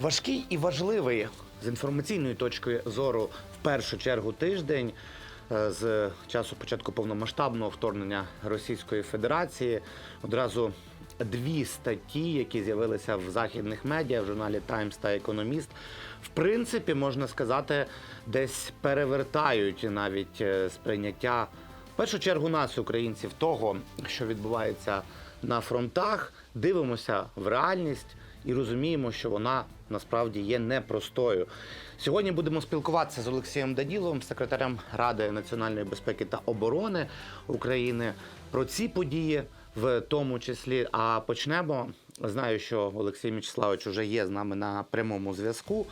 Важкий і важливий з інформаційної точки зору в першу чергу тиждень е, з часу початку повномасштабного вторгнення Російської Федерації. Одразу дві статті, які з'явилися в західних медіа, в журналі Таймс та Економіст, в принципі, можна сказати, десь перевертають навіть е, сприйняття в першу чергу нас, українців, того, що відбувається на фронтах, дивимося в реальність і розуміємо, що вона насправді є непростою. Сьогодні будемо спілкуватися з Олексієм Даділовим, секретарем Ради національної безпеки та оборони України, про ці події в тому числі. А почнемо. Знаю, що Олексій Мячеславович вже є з нами на прямому зв'язку.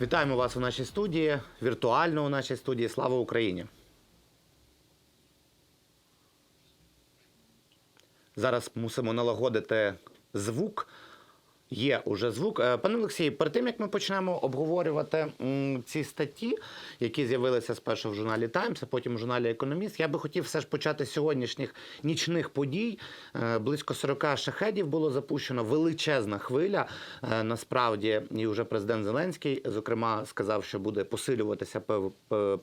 Вітаємо вас у нашій студії, віртуально у нашій студії. Слава Україні! Зараз мусимо налагодити звук. Є уже звук. Е, Пане Олексій, перед тим як ми почнемо обговорювати ці статті, які з'явилися спершу в журналі Таймс, а потім в журналі Економіст, я би хотів все ж почати з сьогоднішніх нічних подій. Е, Близько 40 шахедів було запущено. Величезна хвиля. Е, Насправді, і вже президент Зеленський, зокрема, сказав, що буде посилюватися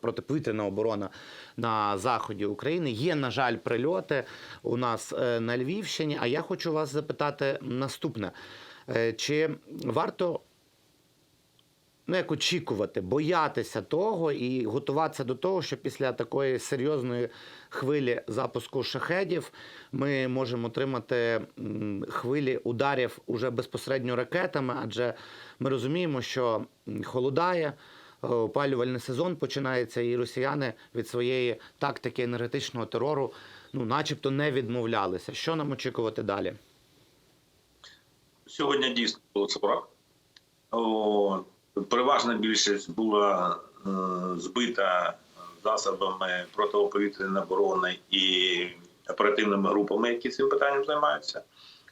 протиповітряна оборона на заході України. Є, на жаль, прильоти у нас на Львівщині. А я хочу вас запитати наступне. Е, Чи варто ну, як очікувати, боятися того і готуватися до того, що після такої серйозної хвилі запуску шахедів ми можемо отримати хвилі ударів уже безпосередньо ракетами, адже ми розуміємо, що холодає. е, Опалювальний сезон починається, і росіяни від своєї тактики енергетичного терору, ну, начебто, не відмовлялися. Що нам очікувати далі? Сьогодні дійсно було 40. О, переважна більшість була е, збита засобами протиповітряної оборони і оперативними групами, які цим питанням займаються.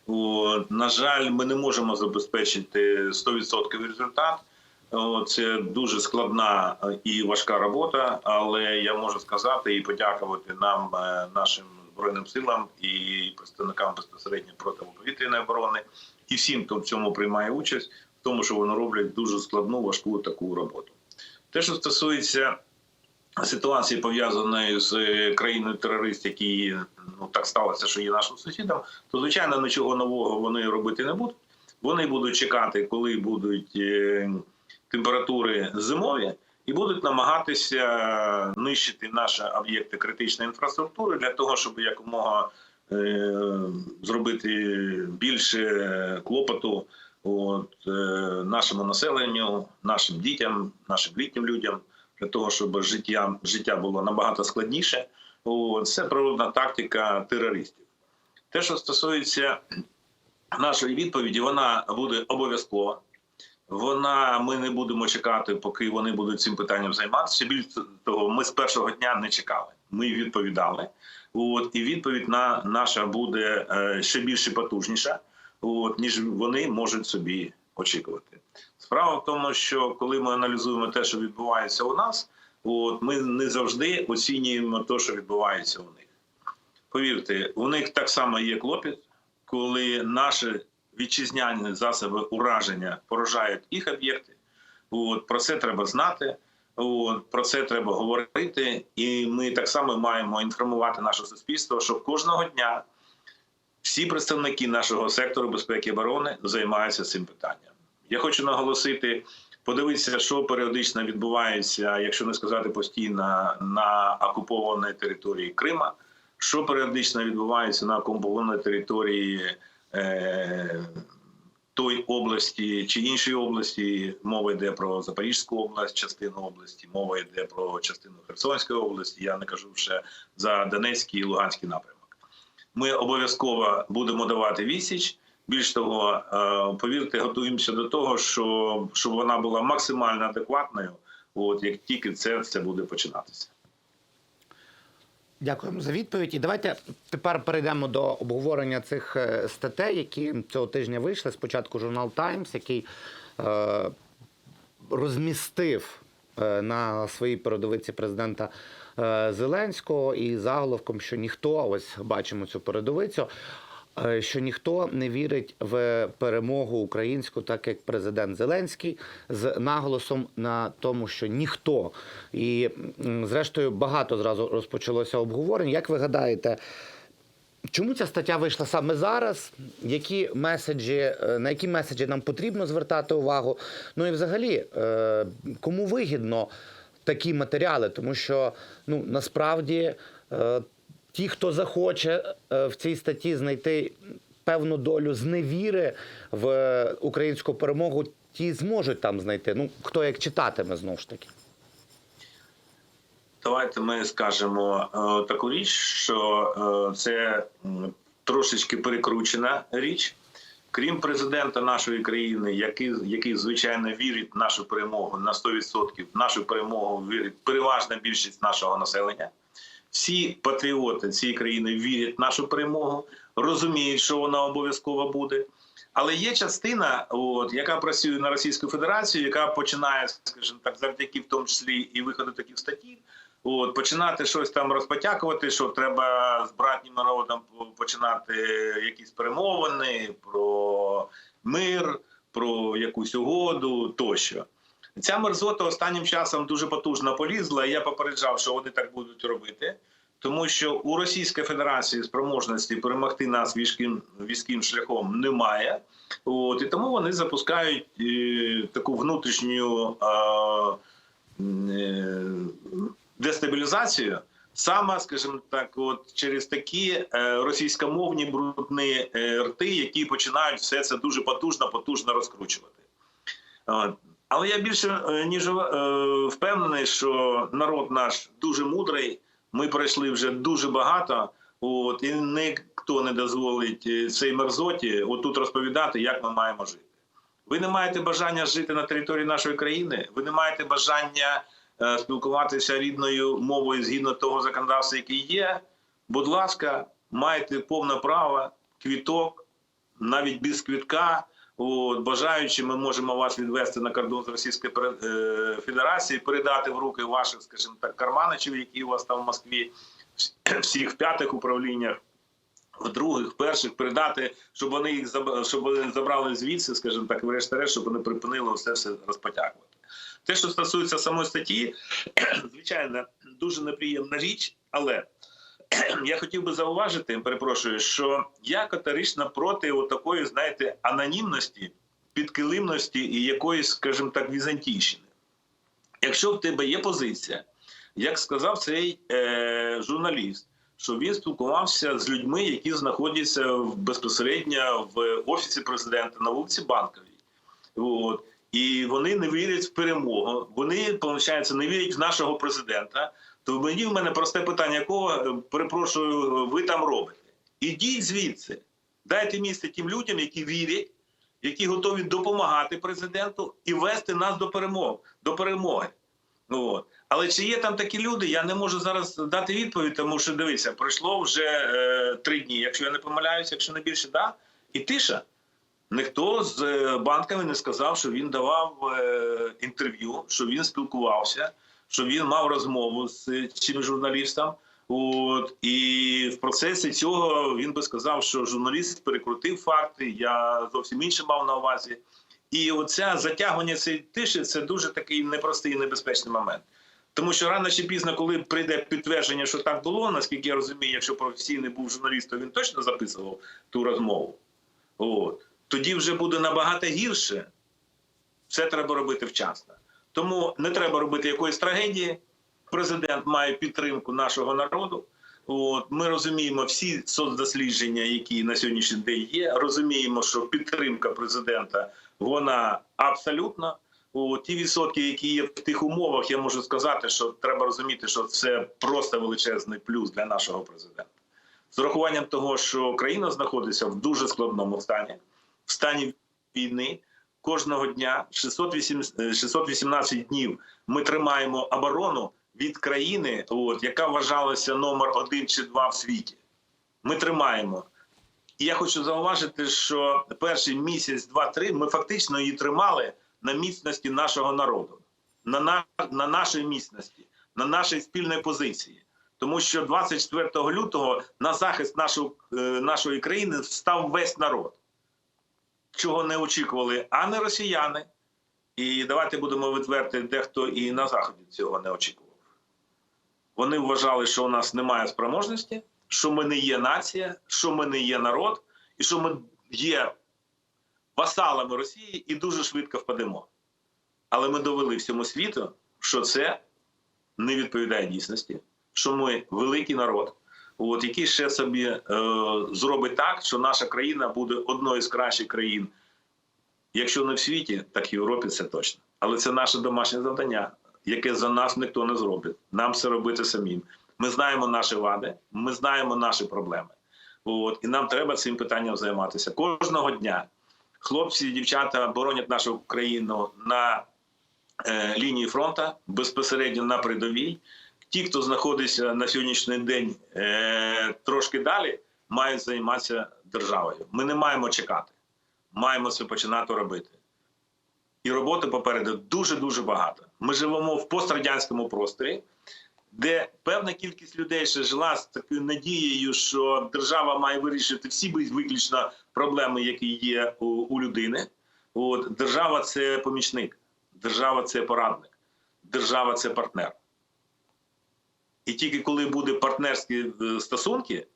О, на жаль, ми не можемо забезпечити 100% результат. О, Це дуже складна е, і важка робота, але я можу сказати і подякувати нам, е, нашим збройним силам і представникам безпосередньо протиповітряної оборони, і всім, хто в цьому приймає участь, в тому, що вони роблять дуже складну, важку таку роботу. Те, що стосується ситуації, пов'язаної з країною терорист, які ну так сталося, що є нашим сусідом, то звичайно нічого нового вони робити не будуть. Вони будуть чекати, коли будуть е, температури зимові, і будуть намагатися нищити наші об'єкти критичної інфраструктури для того, щоб якомога е, зробити більше клопоту от, е, нашому населенню, нашим дітям, нашим літнім людям, для того, щоб життя, життя було набагато складніше. От, це природна тактика терористів. Те, що стосується нашої відповіді, вона буде обов'язкова. Вона ми не будемо чекати, поки вони будуть цим питанням займатися. Більше того, ми з першого дня не чекали. Ми відповідали. От і відповідь на наша буде е, ще більш і потужніша, от ніж вони можуть собі очікувати. Справа в тому, що коли ми аналізуємо те, що відбувається у нас, от ми не завжди оцінюємо те, що відбувається у них. Повірте, у них так само є клопіт, коли наші вітчизняні засоби ураження поражають їх об'єкти. От, про це треба знати. Про це треба говорити, і ми так само маємо інформувати наше суспільство, що кожного дня всі представники нашого сектору безпеки і оборони займаються цим питанням. Я хочу наголосити, подивитися, що періодично відбувається, якщо не сказати постійно, на окупованій території Крима, що періодично відбувається на окупованій території е, той області чи іншої області. Мова йде про Запорізьку область, частину області, мова йде про частину Херсонської області. Я не кажу ще за Донецький і Луганський напрямок. Ми обов'язково будемо давати відсіч. Більш того, е, повірте, готуємося до того, що щоб вона була максимально адекватною. От як тільки це все буде починатися. Дякуємо за відповідь. І давайте тепер перейдемо до обговорення цих е, статей, які цього тижня вийшли. Спочатку журнал Таймс, який е, розмістив е, на своїй передовиці президента е, Зеленського і заголовком, що ніхто ось бачимо цю передовицю. Е, що ніхто не вірить в перемогу українську, так як президент Зеленський, з наголосом на тому, що ніхто. І зрештою багато зразу розпочалося обговорень. Як ви гадаєте? Чому ця стаття вийшла саме зараз? Які меседжі, е, на які меседжі нам потрібно звертати увагу? Ну і взагалі, е, кому вигідно такі матеріали? Тому що ну насправді ті, хто захоче е, в цій статті знайти певну долю зневіри в українську перемогу, ті зможуть там знайти. Ну хто як читатиме знову ж таки. Давайте ми скажемо е, таку річ, що е, це трошечки перекручена річ. Крім президента нашої країни, який, який звичайно вірить в нашу перемогу на 100%, в нашу перемогу вірить переважна більшість нашого населення. Всі патріоти цієї країни вірять в нашу перемогу, розуміють, що вона обов'язково буде. Але є частина, от, яка працює на Російську Федерацію, яка починає, скажімо так, завдяки в тому числі і виходу таких статей, от, починати щось там розпотякувати, що треба з братнім народом починати якісь перемовини про мир, про якусь угоду тощо. Ця мерзота останнім часом дуже потужно полізла, і я попереджав, що вони так будуть робити. Тому що у Російської Федерації спроможності перемогти нас військовим, військовим шляхом немає. От, і тому вони запускають е, таку внутрішню е, е, дестабілізацію. Саме, скажімо так, от через такі е, російськомовні брудні е, рти, які починають все це дуже потужно, потужно розкручувати. Але я більше е, ніж е, впевнений, що народ наш дуже мудрий. Ми пройшли вже дуже багато. От і ніхто не дозволить е, цій мерзоті отут розповідати, як ми маємо жити. Ви не маєте бажання жити на території нашої країни. Ви не маєте бажання спілкуватися рідною мовою згідно того законодавства, яке є. Будь ласка, маєте повне право, квіток, навіть без квітка. От, бажаючи, ми можемо вас відвести на кордон з Російської е, Федерації, передати в руки ваших, скажімо так, карманичів, які у вас там в Москві, всіх в п'ятих управліннях, в других, перших, передати, щоб вони їх щоб вони забрали звідси, скажімо так, врешті-решт, щоб вони припинили все все розпотякувати. Те, що стосується самої статті, звичайно, дуже неприємна річ, але я хотів би зауважити, перепрошую, що я категорично проти такої, знаєте, анонімності, підкилимності і якоїсь, скажімо так, візантійщини. Якщо в тебе є позиція, як сказав цей е, журналіст, що він спілкувався з людьми, які знаходяться безпосередньо в офісі президента на вулиці Банковій. От. І вони не вірять в перемогу. Вони, виходить, не вірять в нашого президента. То мені в мене просте питання, якого е, перепрошую, ви там робите? Ідіть звідси, дайте місце тим людям, які вірять, які готові допомагати президенту і вести нас до перемоги. До перемоги. Ну, от. Але чи є там такі люди, я не можу зараз дати відповідь, тому що дивіться, пройшло вже е, три дні, якщо я не помиляюся, якщо не більше, да? і тиша. Ніхто з е, банками не сказав, що він давав е, інтерв'ю, що він спілкувався, що він мав розмову з цим журналістом. От і в процесі цього він би сказав, що журналіст перекрутив факти. Я зовсім інше мав на увазі. І оця затягування цієї тиші це дуже такий непростий і небезпечний момент. Тому що рано чи пізно, коли прийде підтвердження, що так було, наскільки я розумію, якщо професійний був журналіст, то він точно записував ту розмову. От. Тоді вже буде набагато гірше. Все треба робити вчасно. Тому не треба робити якоїсь трагедії. Президент має підтримку нашого народу. От ми розуміємо всі соцдослідження, які на сьогоднішній день є. Розуміємо, що підтримка президента вона абсолютна. О, ті відсотки, які є в тих умовах, я можу сказати, що треба розуміти, що це просто величезний плюс для нашого президента. З урахуванням того, що країна знаходиться в дуже складному стані, в стані війни. Кожного дня 608, е, 618 днів ми тримаємо оборону від країни, от, яка вважалася номер один чи два в світі. Ми тримаємо. І я хочу зауважити, що перший місяць, два-три, ми фактично її тримали на міцності нашого народу, на, на, на нашій міцності, на нашій спільній позиції. Тому що 24 лютого на захист нашого, е, нашої країни став весь народ, чого не очікували ані росіяни, і давайте будемо відверти, дехто і на заході цього не очікував. Вони вважали, що у нас немає спроможності, що ми не є нація, що ми не є народ, і що ми є васалами Росії і дуже швидко впадемо. Але ми довели всьому світу, що це не відповідає дійсності, що ми великий народ, от, який ще собі е, зробить так, що наша країна буде одною з кращих країн, якщо не в світі, так в Європі це точно. Але це наше домашнє завдання, яке за нас ніхто не зробить. Нам це робити самим. Ми знаємо наші вади, ми знаємо наші проблеми. От, і нам треба цим питанням займатися кожного дня. Хлопці і дівчата боронять нашу країну на е, лінії фронту, безпосередньо на передовій. Ті, хто знаходиться на сьогоднішній день е, трошки далі, мають займатися державою. Ми не маємо чекати, маємо це починати робити. І роботи попереду дуже дуже багато. Ми живемо в пострадянському просторі, де певна кількість людей ще жила з такою надією, що держава має вирішити всі виключно проблеми, які є у, у людини. От держава це помічник, держава це порадник, держава це партнер. І тільки коли буде партнерські е, стосунки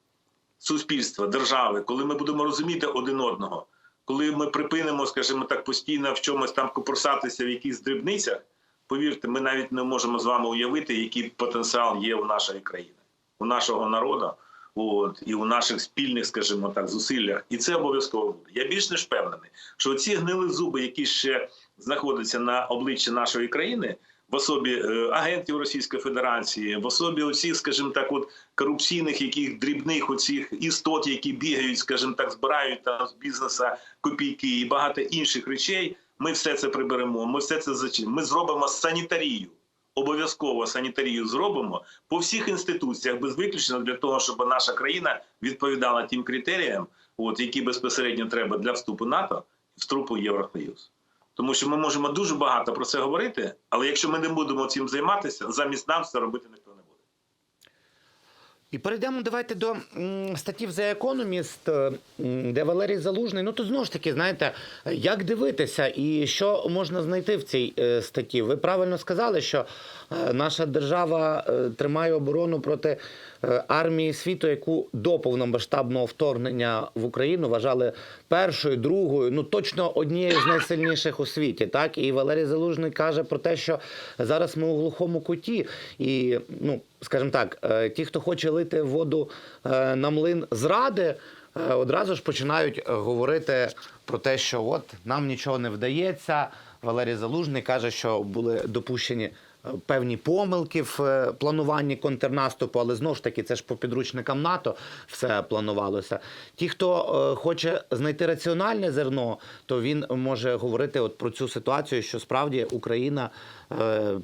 суспільства, держави, коли ми будемо розуміти один одного, коли ми припинимо, скажімо так, постійно в чомусь там купурсатися в якихось дрібницях, повірте, ми навіть не можемо з вами уявити, який потенціал є у нашої країни, у нашого народу, от, і у наших спільних, скажімо так, зусиллях. І це обов'язково буде. Я більш ніж впевнений, що ці гнили зуби, які ще знаходяться на обличчі нашої країни. В особі е, агентів Російської Федерації, в особі оцих, скажімо так, от корупційних яких дрібних оцих істот, які бігають, скажімо так, збирають там з бізнесу копійки і багато інших речей. Ми все це приберемо. Ми все це зачи- Ми зробимо санітарію. Обов'язково санітарію зробимо по всіх інституціях без виключення для того, щоб наша країна відповідала тим критеріям, от які безпосередньо треба для вступу НАТО і вступу в Євросоюз. Тому що ми можемо дуже багато про це говорити, але якщо ми не будемо цим займатися, замість нам це робити ніхто не буде. І перейдемо давайте до статтів The Economist, е, де Валерій Залужний. Ну то знову ж таки, знаєте, як дивитися і що можна знайти в цій е, статті. Ви правильно сказали, що наша держава е, тримає оборону проти е, армії світу, яку до повномасштабного вторгнення в Україну вважали першою, другою, ну точно однією з найсильніших у світі. Так і Валерій Залужний каже про те, що зараз ми у глухому куті, і ну скажімо так, е, ті, хто хоче лити воду е, на млин зради, е, одразу ж починають е, говорити про те, що от нам нічого не вдається. Валерій Залужний каже, що були допущені. Певні помилки в е, плануванні контрнаступу, але знову ж таки це ж по підручникам НАТО все планувалося. Ті, хто е, хоче знайти раціональне зерно, то він може говорити от про цю ситуацію, що справді Україна е,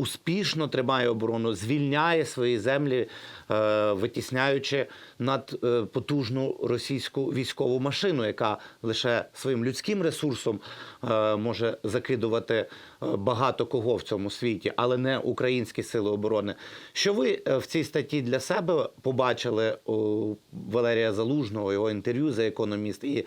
успішно тримає оборону, звільняє свої землі, е, витісняючи надпотужну російську військову машину, яка лише своїм людським ресурсом е, може закидувати е, багато кого в цьому світі, але не українські сили оборони. Що ви е, в цій статті для себе побачили у Валерія Залужного, його інтерв'ю за економіст і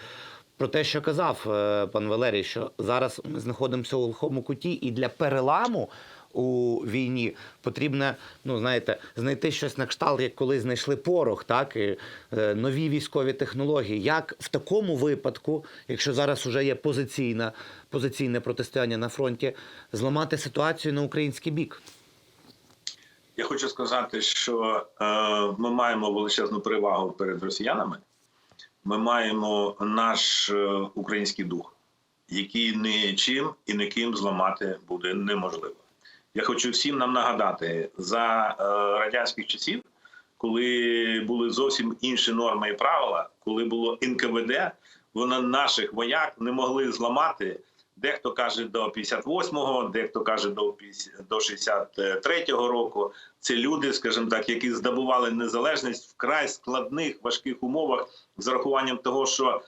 про те, що казав е, пан Валерій, що зараз ми знаходимося у глухому куті, і для переламу у війні потрібно, ну знаєте, знайти щось на кшталт, як коли знайшли порох, так і е, нові військові технології. Як в такому випадку, якщо зараз вже є позиційна, позиційне протистояння на фронті, зламати ситуацію на український бік? Я хочу сказати, що е, ми маємо величезну перевагу перед росіянами. Ми маємо наш е, український дух, який нічим і ніким зламати буде неможливо. Я хочу всім нам нагадати за е, радянських часів, коли були зовсім інші норми і правила, коли було НКВД, вони наших вояк не могли зламати. Дехто каже до 58-го, дехто каже до 50 до 63-го року. Це люди, скажімо так, які здобували незалежність в край складних важких умовах з урахуванням того, що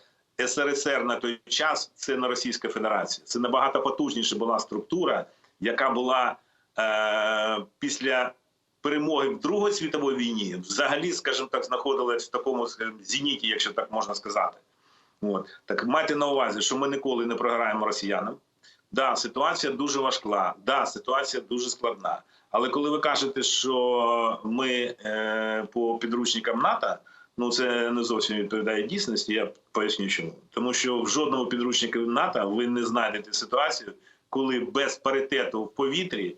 СРСР на той час це не Російська Федерація. Це набагато потужніша була структура, яка була після перемоги в Другій світовій війні взагалі, скажімо так, знаходилась в такому зеніті, якщо так можна сказати. От так майте на увазі, що ми ніколи не програємо росіянам. Да, ситуація дуже важка, да, ситуація дуже складна. Але коли ви кажете, що ми е, по підручникам НАТО, ну це не зовсім відповідає дійсності. Я поясню чому. Тому що в жодному підручнику НАТО ви не знайдете ситуацію, коли без паритету в повітрі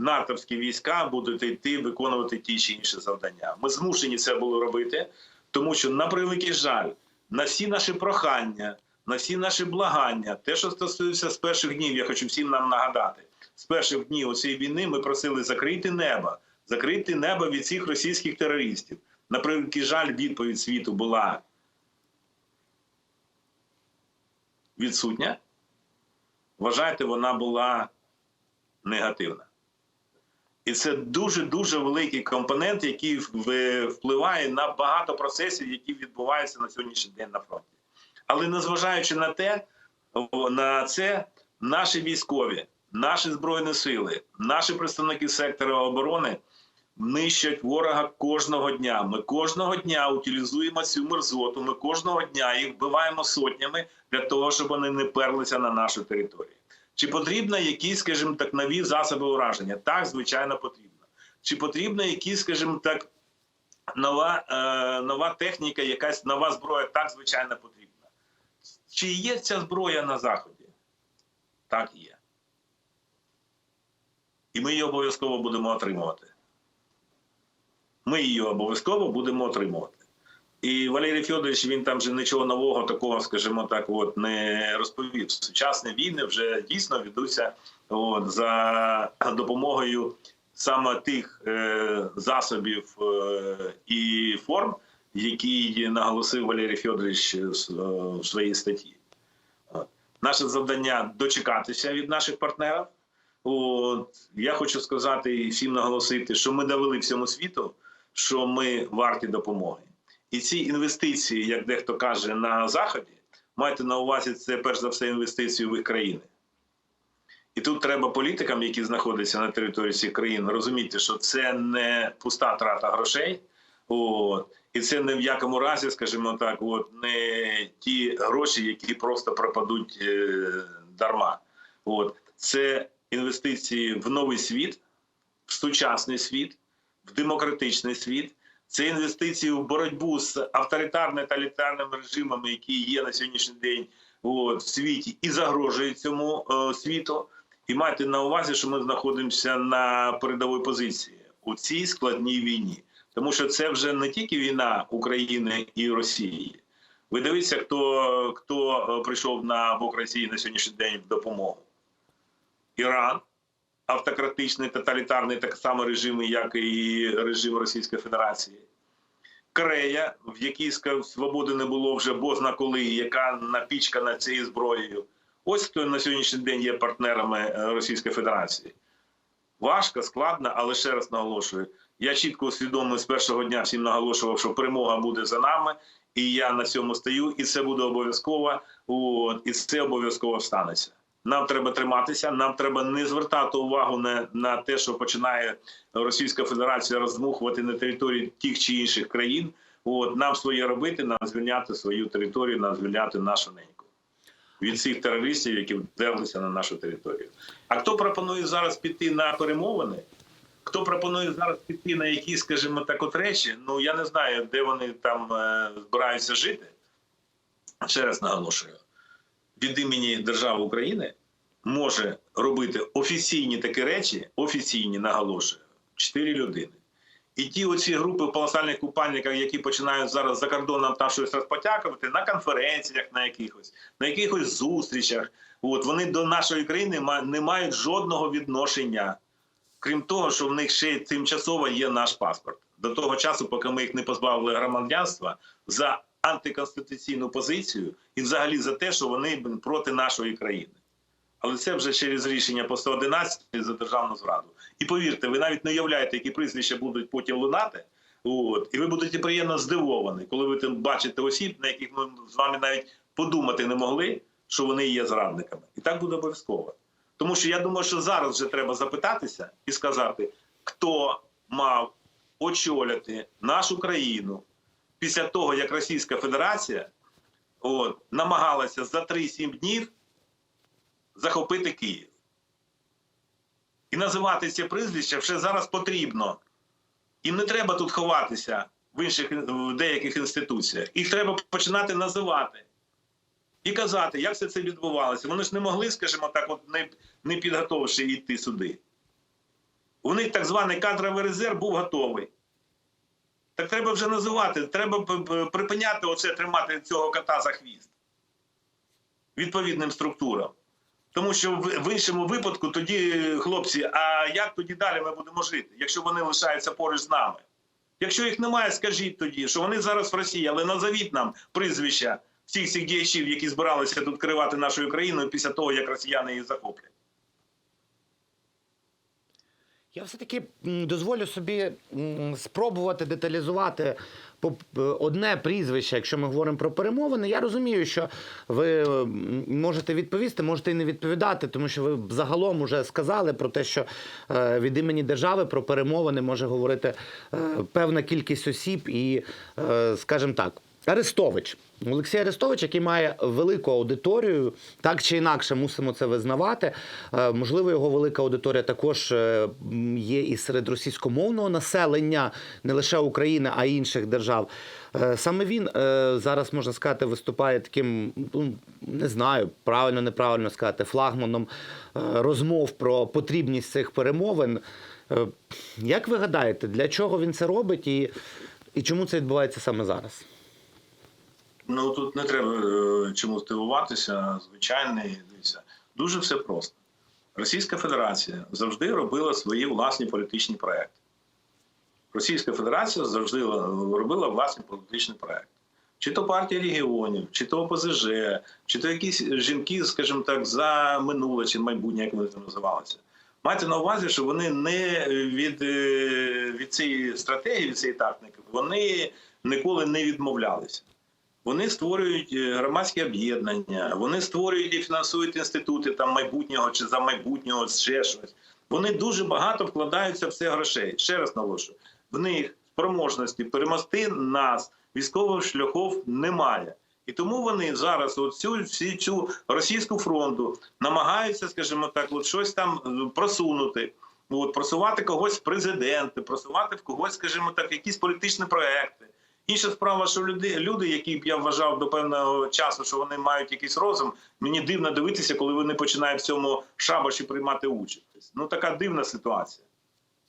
натовські війська будуть йти виконувати ті чи інші завдання. Ми змушені це було робити, тому що на превеликий жаль, на всі наші прохання, на всі наші благання, те, що стосується з перших днів, я хочу всім нам нагадати. З перших днів цієї війни ми просили закрити небо, закрити небо від цих російських терористів. На превеликий жаль, відповідь світу була відсутня. Вважайте, вона була негативна. І це дуже дуже великий компонент, який впливає на багато процесів, які відбуваються на сьогоднішній день на фронті. Але незважаючи на те, на це наші військові, наші збройні сили, наші представники сектора оборони нищать ворога кожного дня. Ми кожного дня утилізуємо цю мерзоту. Ми кожного дня їх вбиваємо сотнями для того, щоб вони не перлися на нашу територію. Чи потрібно якісь, скажімо так, нові засоби ураження? Так, звичайно, потрібно. Чи потрібна якісь, скажімо так, нова, е, нова техніка, якась нова зброя? Так, звичайно, потрібна. Чи є ця зброя на Заході? Так, є. І ми її обов'язково будемо отримувати. Ми її обов'язково будемо отримувати. І Валерій Федорович він там вже нічого нового такого, скажімо так, от не розповів. Сучасні війни вже дійсно ведуться от, за допомогою саме тих е, засобів е, і форм, які наголосив Валерій Федорович е, в своїй статті. Наше завдання дочекатися від наших партнерів. От, я хочу сказати і всім наголосити, що ми довели всьому світу, що ми варті допомоги. І ці інвестиції, як дехто каже, на Заході, майте на увазі це перш за все інвестиції в їх країни. І тут треба політикам, які знаходяться на території цих країн, розуміти, що це не пуста трата грошей, от, і це не в якому разі, скажімо так, от, не ті гроші, які просто пропадуть е, дарма. От. Це інвестиції в новий світ, в сучасний світ, в демократичний світ. Це інвестиції в боротьбу з авторитарно-талітарними режимами, які є на сьогоднішній день от, в світі, і загрожують цьому е, світу. І майте на увазі, що ми знаходимося на передовій позиції у цій складній війні, тому що це вже не тільки війна України і Росії. Ви дивіться, хто хто е, прийшов на бок Росії на сьогоднішній день в допомогу. Іран, автократичний, тоталітарний, так само режими, як і режим Російської Федерації. Корея, в якій свободи не було вже бозна коли, яка напічкана цією зброєю. Ось хто на сьогоднішній день є партнерами е, Російської Федерації. Важко, складно, але ще раз наголошую. Я чітко усвідомив з першого дня всім наголошував, що перемога буде за нами, і я на цьому стою, і це буде обов'язково. І це обов'язково станеться. Нам треба триматися. Нам треба не звертати увагу на, на те, що починає Російська Федерація роздмухувати на території тих чи інших країн. От нам своє робити, нам звільняти свою територію, нам звільняти нашу неньку від цих терористів, які вдерлися на нашу територію. А хто пропонує зараз піти на перемовини? Хто пропонує зараз піти на якісь, скажімо так, от речі? Ну я не знаю, де вони там е, збираються жити. Ще раз наголошую від імені держави України може робити офіційні такі речі, офіційні наголошую, чотири людини. І ті оці групи полосальних купальниках, які починають зараз за кордоном там щось розпотякувати, на конференціях, на якихось, на якихось зустрічах, от вони до нашої країни не мають жодного відношення, крім того, що в них ще тимчасово є наш паспорт. До того часу, поки ми їх не позбавили громадянства, за антиконституційну позицію і взагалі за те, що вони проти нашої країни. Але це вже через рішення по 111 за державну зраду. І повірте, ви навіть не уявляєте, які прізвища будуть потім лунати. От, і ви будете приємно здивовані, коли ви бачите осіб, на яких ми з вами навіть подумати не могли, що вони є зрадниками. І так буде обов'язково. Тому що я думаю, що зараз вже треба запитатися і сказати, хто мав очолити нашу країну після того, як Російська Федерація от, намагалася за 3-7 днів захопити Київ. І називати ці прізвища вже зараз потрібно. Їм не треба тут ховатися в інших в деяких інституціях. Їх треба починати називати і казати, як все це відбувалося. Вони ж не могли, скажімо так, от не, не підготовивши йти сюди. У них так званий кадровий резерв був готовий. Так треба вже називати, треба припиняти оце тримати цього кота за хвіст відповідним структурам. Тому що в, в іншому випадку тоді, хлопці, а як тоді далі ми будемо жити, якщо вони лишаються поруч з нами? Якщо їх немає, скажіть тоді, що вони зараз в Росії, але назовіть нам прізвища всіх цих діячів, які збиралися тут керувати нашою країною після того, як росіяни її захоплять. Я все-таки дозволю собі спробувати деталізувати одне прізвище, якщо ми говоримо про перемовини. Я розумію, що ви можете відповісти, можете і не відповідати, тому що ви загалом вже сказали про те, що е, від імені держави про перемовини може говорити е, певна кількість осіб і, е, скажімо так. Арестович Олексій Арестович, який має велику аудиторію, так чи інакше мусимо це визнавати. Е, Можливо, його велика аудиторія також е, є і серед російськомовного населення, не лише України, а й інших держав. Е, Саме він зараз можна сказати виступає таким, ну не знаю, правильно, неправильно сказати, флагманом розмов про потрібність цих перемовин. Як ви гадаєте, для чого він це робить і, і чому це відбувається саме зараз? Ну тут не треба е, чомусь дивуватися. Звичайний дивіться, дуже все просто. Російська Федерація завжди робила свої власні політичні проекти. Російська Федерація завжди робила власні політичні проекти. Чи то партія регіонів, чи то ОПЗЖ, чи то якісь жінки, скажімо так, за минуле чи майбутнє, як вони там називалися. Майте на увазі, що вони не від, е, від цієї стратегії, від цієї тактики, вони ніколи не відмовлялися. Вони створюють е, громадські об'єднання, вони створюють і фінансують інститути там майбутнього чи за майбутнього, ще щось. Вони дуже багато вкладаються в це грошей. Ще раз наголошую, в них спроможності перемогти нас військових шляхов немає. І тому вони зараз оцю всю цю російську фронту намагаються, скажімо так, от щось там е, просунути. От, просувати когось в президенти, просувати в когось, скажімо так, якісь політичні проекти. Інша справа, що люди, люди, які б я вважав до певного часу, що вони мають якийсь розум, мені дивно дивитися, коли вони починають в цьому шабаші приймати участь. Ну така дивна ситуація.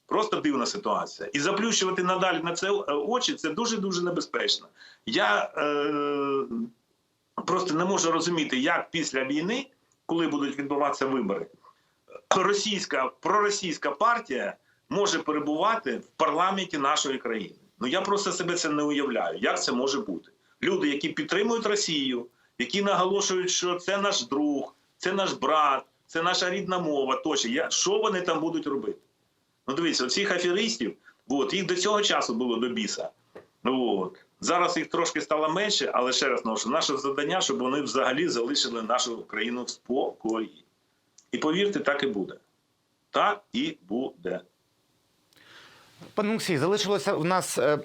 Просто дивна ситуація. І заплющувати надалі на це е, очі це дуже дуже небезпечно. Я е, просто не можу розуміти, як після війни, коли будуть відбуватися вибори, російська проросійська партія може перебувати в парламенті нашої країни. Ну я просто себе це не уявляю. Як це може бути? Люди, які підтримують Росію, які наголошують, що це наш друг, це наш брат, це наша рідна мова. Тощо, я що вони там будуть робити? Ну, дивіться, оцих аферистів, от, їх до цього часу було до біса. Ну, от. Зараз їх трошки стало менше, але ще раз наголошую, наше завдання, щоб вони взагалі залишили нашу країну в спокої. І повірте, так і буде. Так і буде. Пане Олексій, залишилося в нас е,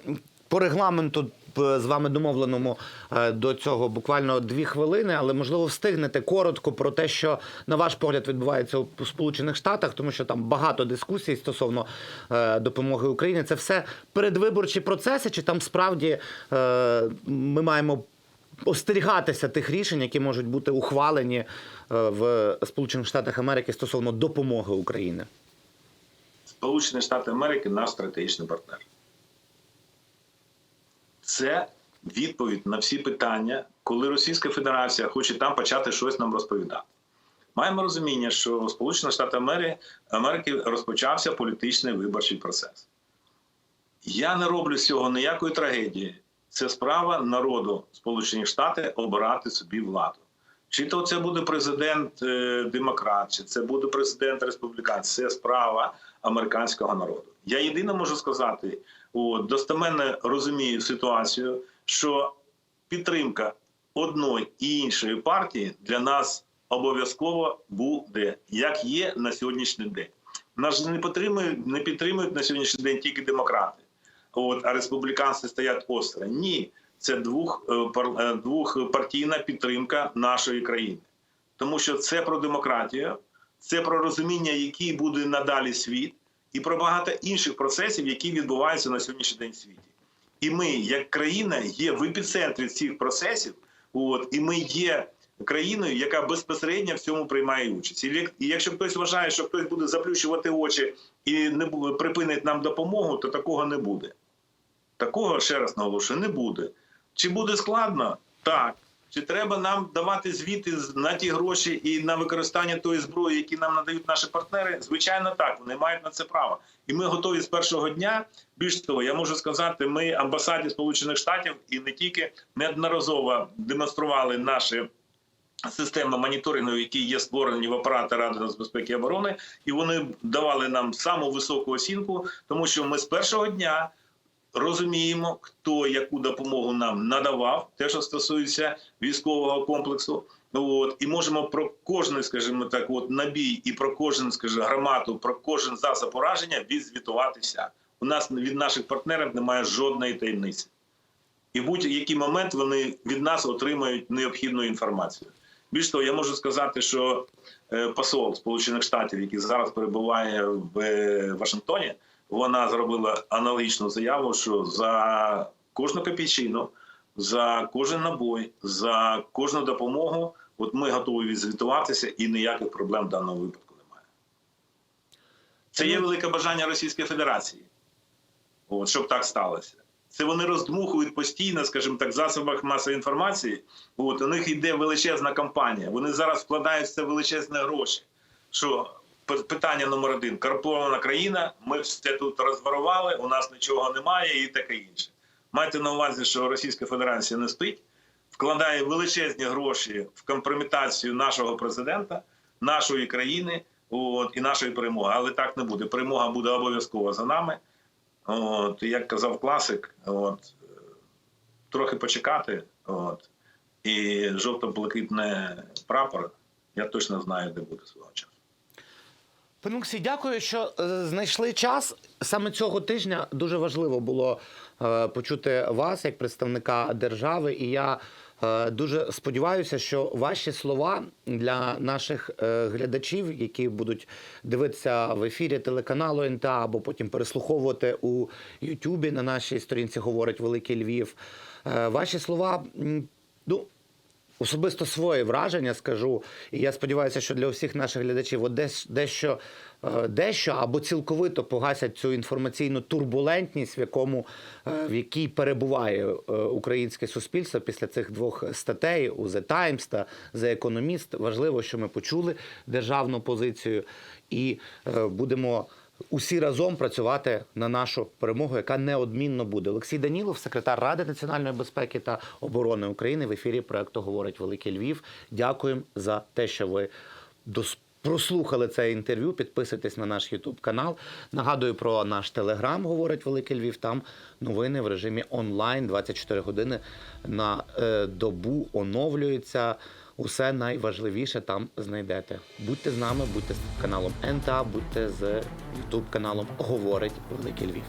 по регламенту е, з вами домовленому е, до цього буквально дві хвилини, але можливо встигнете коротко про те, що на ваш погляд відбувається у Сполучених Штатах, тому що там багато дискусій стосовно допомоги Україні. Це все передвиборчі процеси, чи там справді ми маємо остерігатися тих рішень, які можуть бути ухвалені в Сполучених Штатах Америки стосовно допомоги Україні? Сполучені Штати Америки наш стратегічний партнер. Це відповідь на всі питання, коли Російська Федерація хоче там почати щось нам розповідати. Маємо розуміння, що Штатах Америки, Америки розпочався політичний виборчий процес. Я не роблю з цього ніякої трагедії. Це справа народу Сполучених Штатів обирати собі владу. Чи то це буде президент е, демократ, чи це буде президент республіканець, це справа американського народу. Я єдине можу сказати, о, достеменно розумію ситуацію, що підтримка одної і іншої партії для нас обов'язково буде, як є на сьогоднішній день. Нас не підтримують, не підтримують на сьогоднішній день тільки демократи. От, а республіканці стоять осторонь. Ні, це двох, е, е, двохпартійна підтримка нашої країни. Тому що це про демократію, це про розуміння, який буде надалі світ, і про багато інших процесів, які відбуваються на сьогоднішній день в світі. І ми, як країна, є в епіцентрі цих процесів, от, і ми є країною, яка безпосередньо в цьому приймає участь. І як- якщо хтось вважає, що хтось буде заплющувати очі і не припинить нам допомогу, то такого не буде. Такого ще раз наголошую, не буде. Чи буде складно? Так. Чи треба нам давати звіти на ті гроші і на використання тої зброї, які нам надають наші партнери? Звичайно, так. Вони мають на це право. І ми готові з першого дня. Більш того, я можу сказати, ми амбасаді Сполучених Штатів і не тільки неодноразово демонстрували наші системи моніторингу, які є створені в апараті Ради нацбезпеки і оборони, і вони давали нам саму високу оцінку, тому що ми з першого дня розуміємо, хто яку допомогу нам надавав, те, що стосується військового комплексу. От і можемо про кожний, скажімо так, от набій і про кожен, скажімо, громаду, про кожен засоб ураження відзвітуватися. У нас від наших партнерів немає жодної таємниці. І будь-який момент вони від нас отримають необхідну інформацію. Більш того, я можу сказати, що е, посол Сполучених Штатів, який зараз перебуває в е, Вашингтоні, вона зробила аналогічну заяву, що за кожну копійчину, за кожен набой, за кожну допомогу, от ми готові відзвітуватися, і ніяких проблем в даному випадку немає. Це є велике бажання Російської Федерації, от, щоб так сталося. Це вони роздмухують постійно, скажімо так, в засобах масової інформації. От у них йде величезна кампанія. Вони зараз вкладають в величезні гроші. Що питання номер один: корумпована країна. Ми все тут розворували, у нас нічого немає, і таке інше. Майте на увазі, що Російська Федерація не спить, вкладає величезні гроші в компрометацію нашого президента, нашої країни, от і нашої перемоги. Але так не буде. Перемога буде обов'язково за нами. От, як казав класик, от, трохи почекати, от, і жовто-блакитне прапор, я точно знаю, де буде свого часу. Пане дякую, що е, знайшли час. Саме цього тижня дуже важливо було е, почути вас як представника держави. І я е, дуже сподіваюся, що ваші слова для наших глядачів, які будуть дивитися в ефірі телеканалу НТА або потім переслуховувати у Ютубі на нашій сторінці говорить Великий Львів. Ваші слова. Ну, Особисто своє враження скажу, і я сподіваюся, що для всіх наших глядачів от десь дещо, е, дещо або цілковито погасять цю інформаційну турбулентність, в якому е, в якій перебуває е, українське суспільство після цих двох статей у The Times та The Economist. Важливо, що ми почули державну позицію і будемо. Усі разом працювати на нашу перемогу, яка неодмінно буде. Олексій Данілов, секретар Ради національної безпеки та оборони України, в ефірі проекту говорить Великий Львів. Дякуємо за те, що ви дос- прослухали це інтерв'ю. Підписуйтесь на наш Ютуб канал. Нагадую про наш телеграм, говорить Великий Львів. Там новини в режимі онлайн 24 години на е, добу оновлюються. Усе найважливіше там знайдете. Будьте з нами, будьте з каналом НТА, будьте з Ютуб каналом Говорить Великий Львів.